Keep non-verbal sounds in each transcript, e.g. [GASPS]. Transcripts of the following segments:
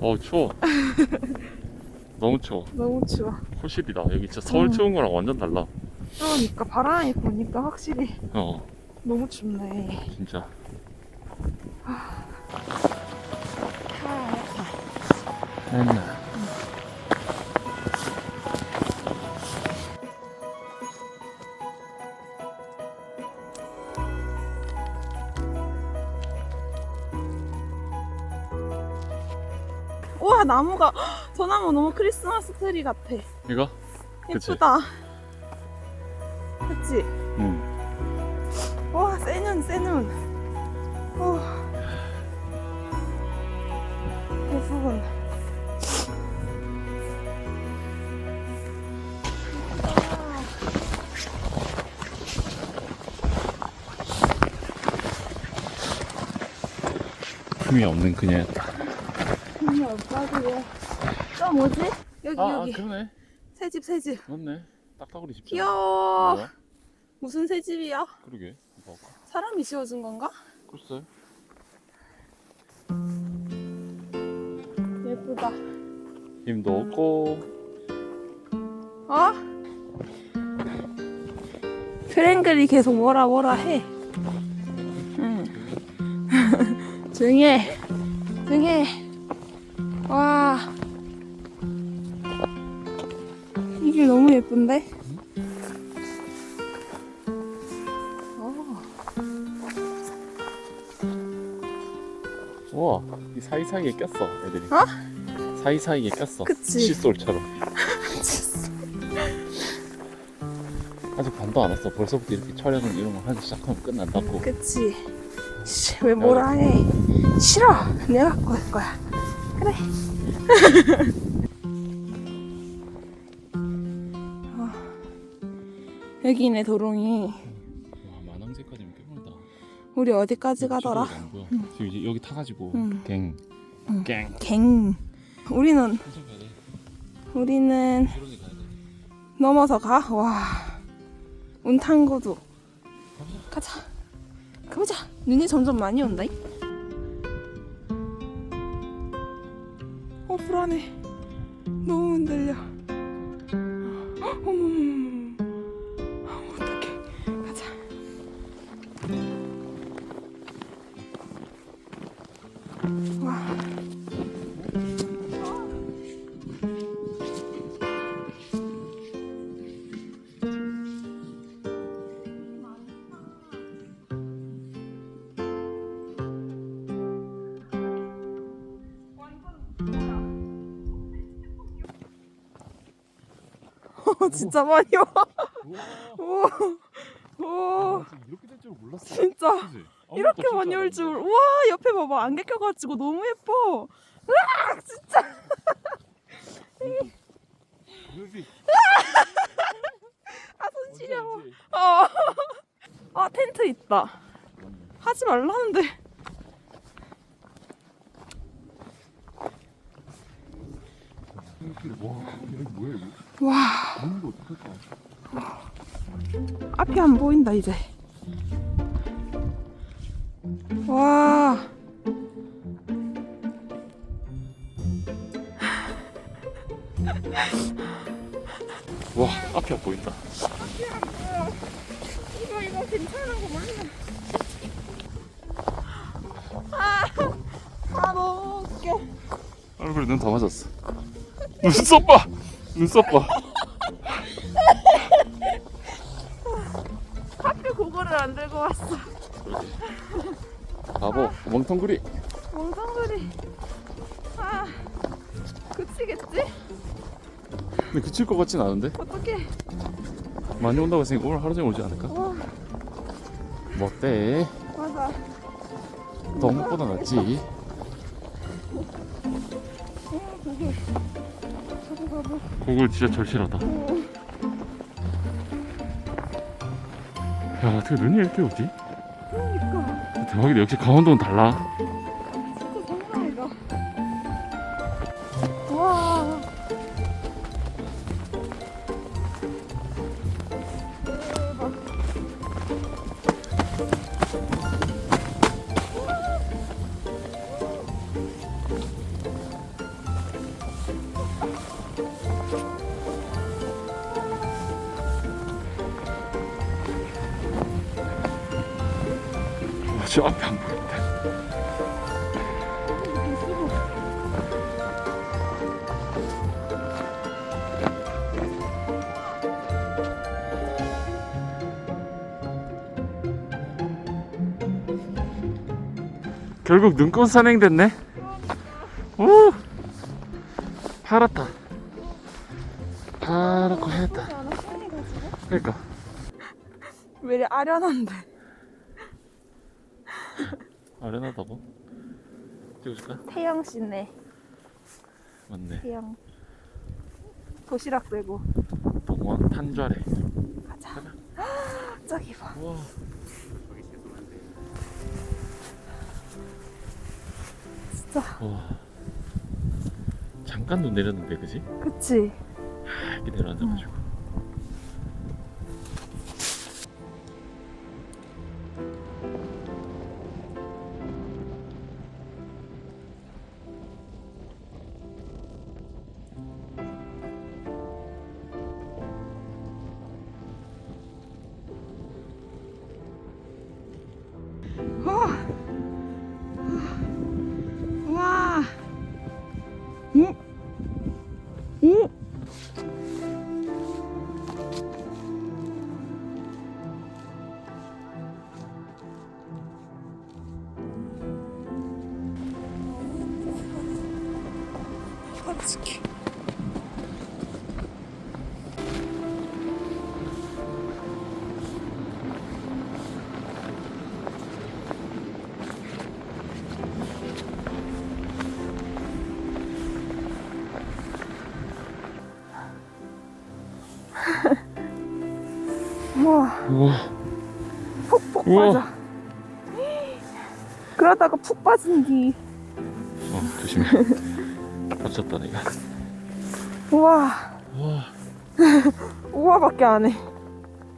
어 추워. [LAUGHS] 너무 추워. 너무 추워. 호실이다. 여기 진짜 서울 음. 추운 거랑 완전 달라. 그러니까 바람이 부니까 확실히 어. 너무 춥네. 진짜. 맨날 우와 나무가 저 나무 너무 크리스마스 트리 같아. 이거? 그치? 예쁘다. 그치? 응와 새눈 새눈. 와. 예쁘군. 흠이 없는 그녀였다 힘이 없다고요. 저 뭐지? 여기 아, 여기 아 그러네 새집 새집. 맞네 딱따구리 집잖아 귀여워. 뭐야? 무슨 새집이야? 그러게 봐봐 사람이 씌워준 건가? 글쎄 예쁘다. 힘도 없고 어? 프랭글이 계속 뭐라 뭐라 해. 응. 조용히 해. 조용히 해. 와. 이길 너무 예쁜데? 어. 우와 이 사이사이에 꼈어 애들이 어? 사이사이에 꼈어 그치. 칫솔처럼 [LAUGHS] 아직 반도 안 왔어 벌써부터 이렇게 촬영을 이런 거 하기 시작하면 끝난다고 그치. 씨, 왜 뭐라 해? 싫어. 내가 갖고 갈 거야. 그래. [LAUGHS] 아, 여기네 도롱이. 와 만왕제까지는 꽤 멀다 우리 어디까지 가더라? 보여. 지금 이제 여기 타가지고 응. 갱 응. 갱. 갱. 우리는. 우리는. 넘어서 가. 와. 운탕구도. 가자. 가보자. 눈이 점점 많이 온다. 어 불안해. 너무 흔들려. 어머머머. [LAUGHS] 진짜 많이 와. 오. 오. 나 지금 이렇게 될 줄 몰랐어. 진짜. 그치? 아무것도 이렇게 없을 많이 올 알았는데. 줄. 우와, 옆에 봐봐. 안개 껴가지고 너무 예뻐. 으악, 진짜. 여기 [LAUGHS] 아, 손 시려워. 어디 어. 아, 텐트 있다. 하지 말라는데. 알지? 와 여기 뭐야 이거? 와, 먹는 거 어떡할까? 앞이 안 보인다, 이제. 와. 와 앞이 안 보인다. 이거, 이거 괜찮은 거 몰라. 아, 아, 너무 웃겨. 얼굴에 눈 다 맞았어. 눈썹 봐. 눈썹 봐. 학교 그거를 안 들고 왔어. 바보 멍텅구리. 멍청소리. 아, 그치겠지? 근데 그칠 것 같진 않은데? 어떡해. 많이 온다고 했으니까 오늘 하루 종일 오지 않을까? 와, 뭐 어때? 맞아. 너무보다 낫지. 그걸 진짜 절실하다. 야 어떻게 눈이 이렇게 오지? 대박이다. 역시 강원도는 달라. 저 앞에 안 보인다. 결국 눈꽃 산행 됐네. 오, 파랗다. 파랗고 했다. 그러니까 왜 이리 아련한데? 아련하다고? 찍어줄까? 태영 씨네. 맞네. 태영. 도시락 들고 동원 탄좌래. 가자. [GASPS] 저기 봐. 와. 진짜. 와. 잠깐 눈 내렸는데 그지? 그치? 이렇게 내려앉아가지고. 솔직히. [LAUGHS] 우와. 우와. 푹푹 우와. 빠져. [GASPS] 그러다가 푹 빠진 뒤. 어 조심해. [LAUGHS] 다쳤다 내가. 우와. 와. [LAUGHS] 우와밖에 안 해.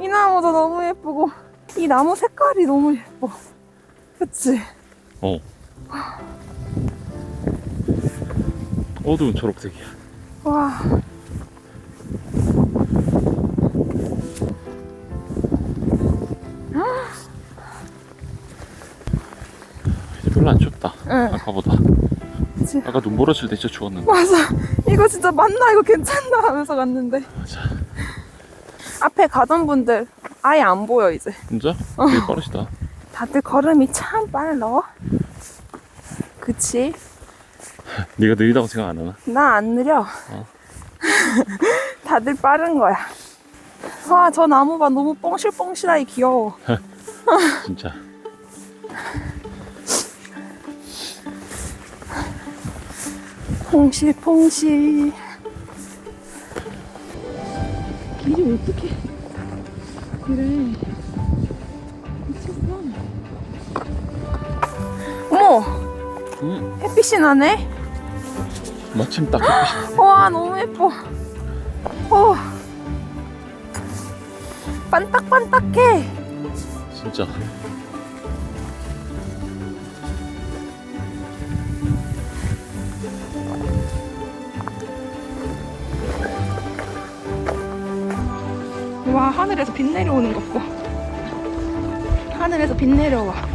이 나무도 너무 예쁘고, 이 나무 색깔이 너무 예뻐. 그치? 어. 어두운 초록색이야. 와. 별로 안 춥다. 응. 아까보다. 그치? 아까 눈 몰아칠 때 진짜 추웠는데. 맞아. 이거 진짜 맞나? 이거 괜찮나? 하면서 갔는데. 맞아. 앞에 가던 분들 아예 안 보여, 이제. 진짜? 어. 되게 빠르시다. 다들 걸음이 참 빨라. 그치? 네가 느리다고 생각 안 하나? 나 안 느려. 어. [LAUGHS] 다들 빠른 거야. 와, 저 나무가 너무 뻥실뻥실하게 귀여워. [LAUGHS] 진짜. 퐁실퐁실. 길이 어떻게 그래. 미쳤어. 어머, 응. 햇빛이 나네. 마침 딱 햇빛이 와, 너무 예뻐. 어. 반딱반딱해. 진짜. 하늘에서 빛 내려오는 것 봐. 하늘에서 빛 내려와.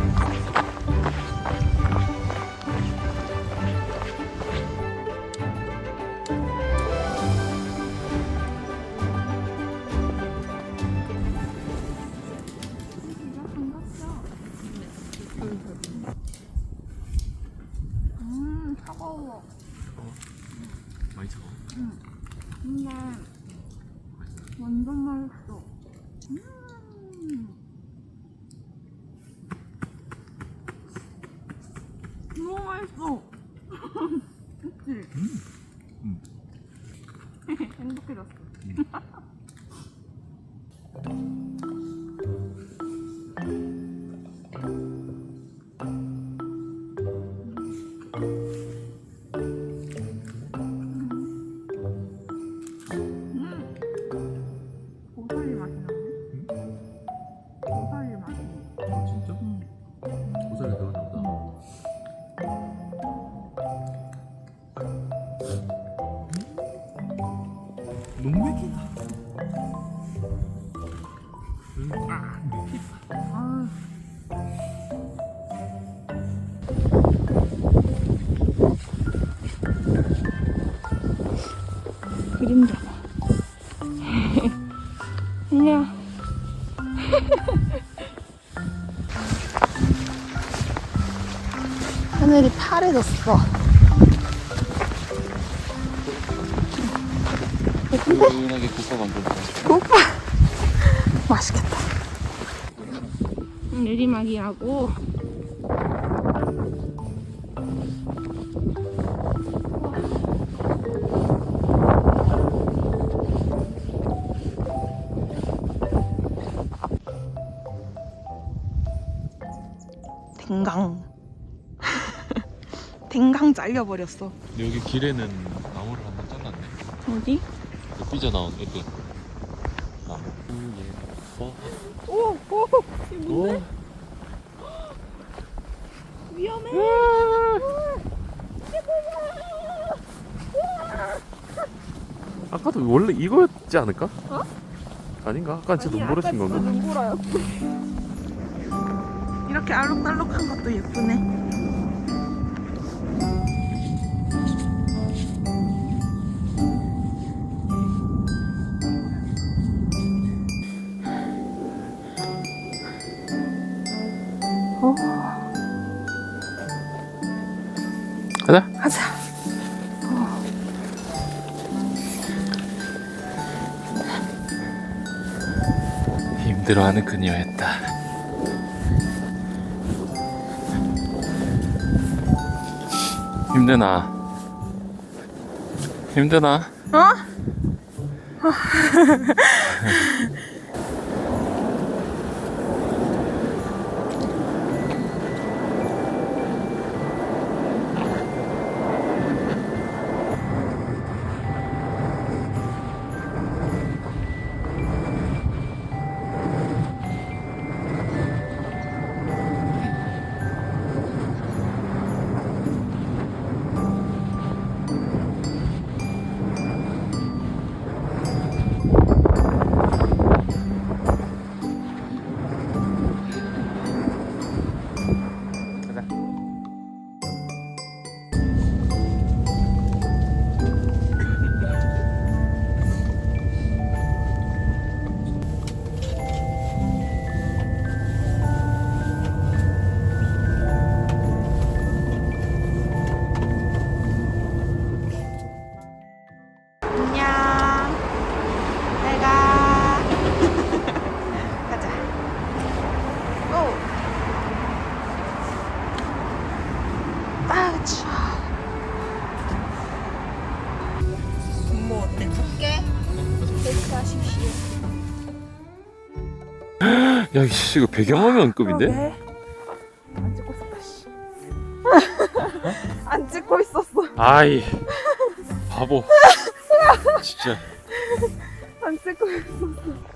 그 농맥이다. 아, 아. 그림 잡아. 안녕. [LAUGHS] 하늘이 파래졌어. 은은하게 국밥 만들어. 오빠 [LAUGHS] 맛있겠다. 내리막이라고. 댕강. [LAUGHS] 댕강 잘려버렸어. 여기 길에는 나무를 한번 잘랐네. 어디? 그 삐져나온 애들. 나무. 예뻐. 오, 오, 이거 뭔데? 오. 위험해. 아까도 원래 이거였지 않을까? 어? 아닌가? 아까 진짜 눈보라신 건가? 눈보라요. [LAUGHS] 이렇게 알록달록한 것도 예쁘네. 힘들어하는 그녀였다. 힘드나? 힘드나? 어? [LAUGHS] [LAUGHS] 야, 씨, 이거 배경화면급인데? 안 찍고 있었다. 씨. [LAUGHS] 안 찍고 있었어. 아이, 바보. 진짜. 안 찍고 있었어.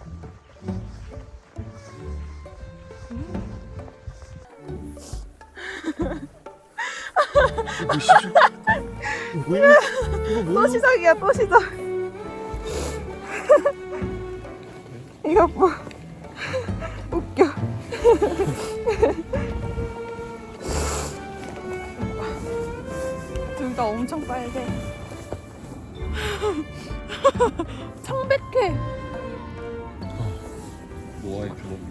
이거 진짜. 뭐야? 이거 또 뭐야? 시작이야 또 시작 [LAUGHS] 이거 뭐 둘 다 엄청 빨개 [LAUGHS] 청백해 모아의 주먹.